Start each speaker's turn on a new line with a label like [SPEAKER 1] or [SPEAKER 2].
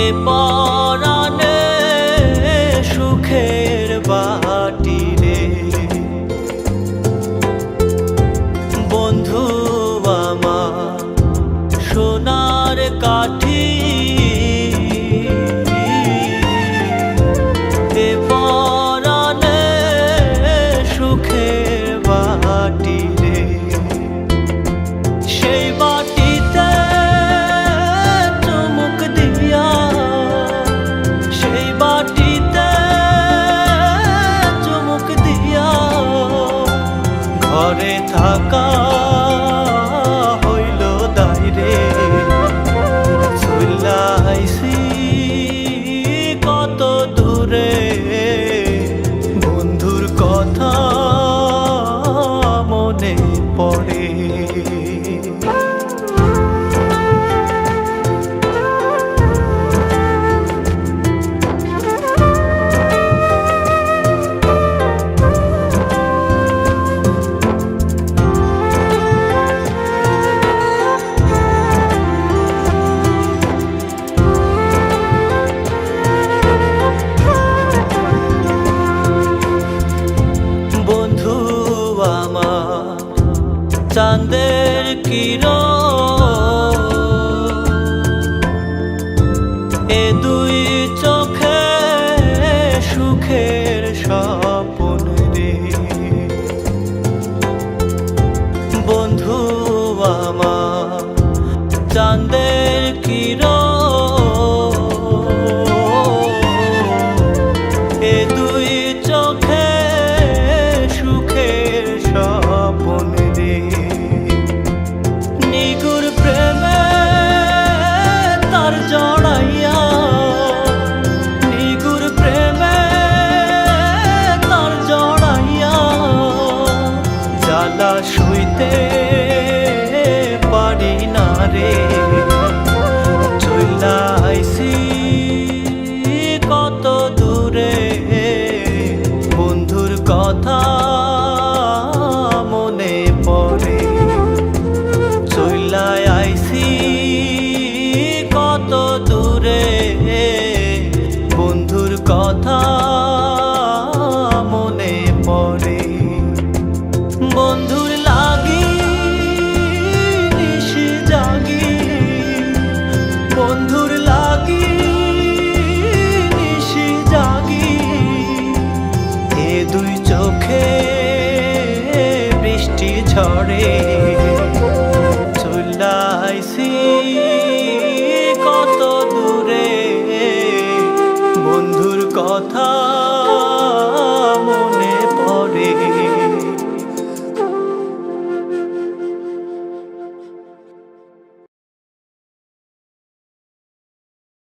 [SPEAKER 1] এ পরা ঘরে থাকা giro মনে। বন্ধুর লাগি, নিশি জাগি। বন্ধুর লাগি, নিশি জাগি। এ দুই চোখে বৃষ্টি ঝরে। চুল্লাইছি